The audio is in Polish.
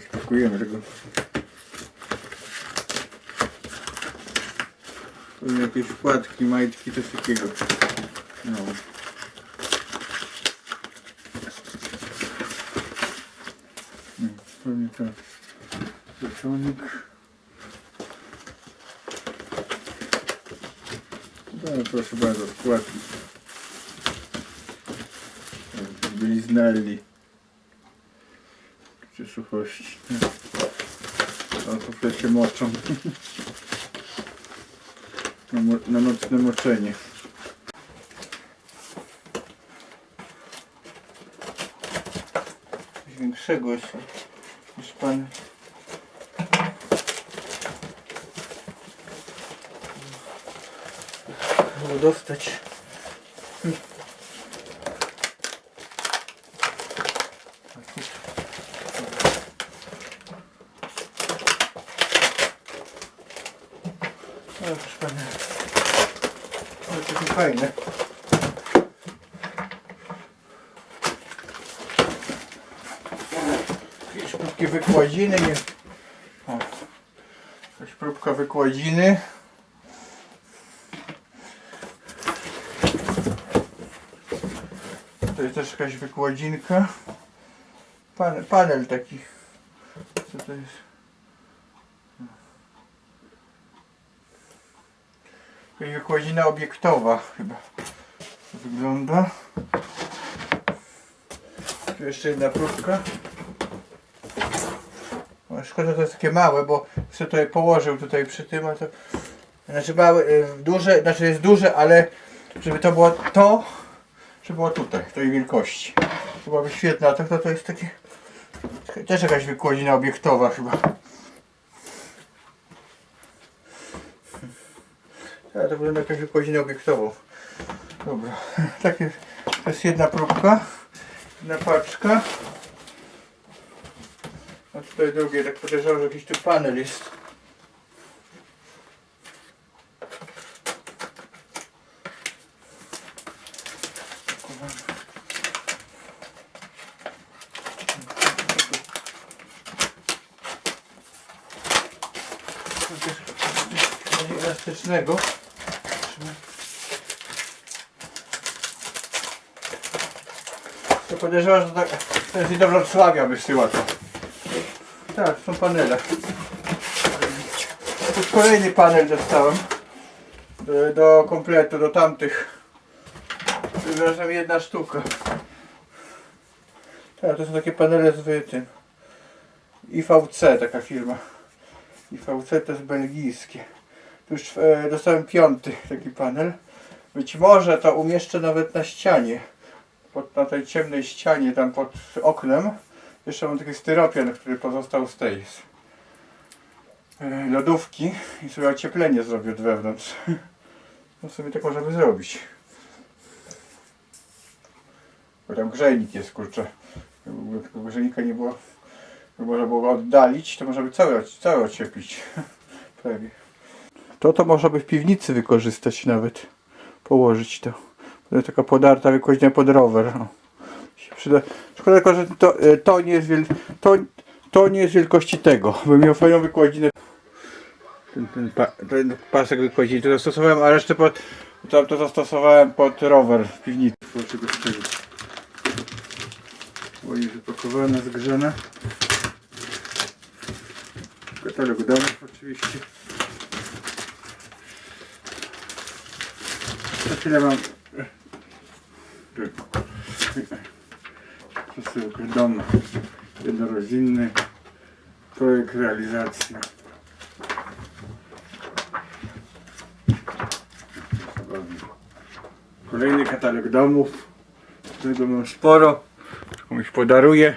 Rozpakujemy tego. Pewnie jakieś wkładki, majtki, coś takiego. No. Pewnie to piecząnik. No, proszę bardzo, wkładki. Bliznelli. Czy suchości. To wtedy się moczą. Na, na nocne moczenie. Coś większego jest niż pan. Było dostać. No, proszę pana. Ale to jest fajne. Jakieś próbki wykładziny. Nie. O. Próbka wykładziny. To jest też jakaś wykładzinka. Pan, panel taki. Co to jest? Wykładzina obiektowa chyba. To wygląda. Tu jeszcze jedna próbka. O, szkoda, to jest takie małe, bo sobie tutaj położył tutaj przy tym, a to... Znaczy małe, y, duże, znaczy jest duże, ale żeby to było to, żeby było tutaj, tej wielkości. To byłoby świetne, a tak to, to jest takie... Też jakaś wykładzina obiektowa chyba. Ale to wygląda jakaś wykładzina obiektową. Dobra, takie, to jest jedna próbka, jedna paczka. A tutaj drugie, tak podejrzewam, że jakiś tu panel jest. Elastycznego. To podejrzewam, że tak, jest i do Wrocławia wysyła to. Tak, są panele. Tu kolejny panel dostałem. Do, do kompletu, do tamtych. Przepraszam, jedna sztuka. Tak, to są takie panele z tym. IVC, taka firma. IVC to jest belgijskie. Już e, dostałem piąty taki panel. Być może to umieszczę nawet na ścianie. Pod, na tej ciemnej ścianie, tam pod oknem. Jeszcze mam taki styropian, który pozostał z tej z, e, lodówki i sobie ocieplenie zrobię od wewnątrz. No sobie tak możemy zrobić. Bo tam grzejnik jest, kurczę. Jakby tego grzejnika nie było, można było go oddalić, to można by całe, całe ocieplić. Prawie. To to można by w piwnicy wykorzystać nawet. Położyć to. Jest taka podarta wykładnia pod rower. O. Się Przyda. Szkoda tylko, że to, e, to, nie jest wiel... to, to nie jest wielkości tego. Bym miał fajną wykładzinę. Ten, ten, pa, ten pasek wykładziny to zastosowałem, a resztę pod, tam to zastosowałem pod rower w piwnicy. Z tego. Ładnie wypakowane, zgrzane. Katalog domów oczywiście. Tyle mam przesyłkę dom jednorodzinny projekt realizacji. Kolejny katalog domów którego mam sporo komuś podaruję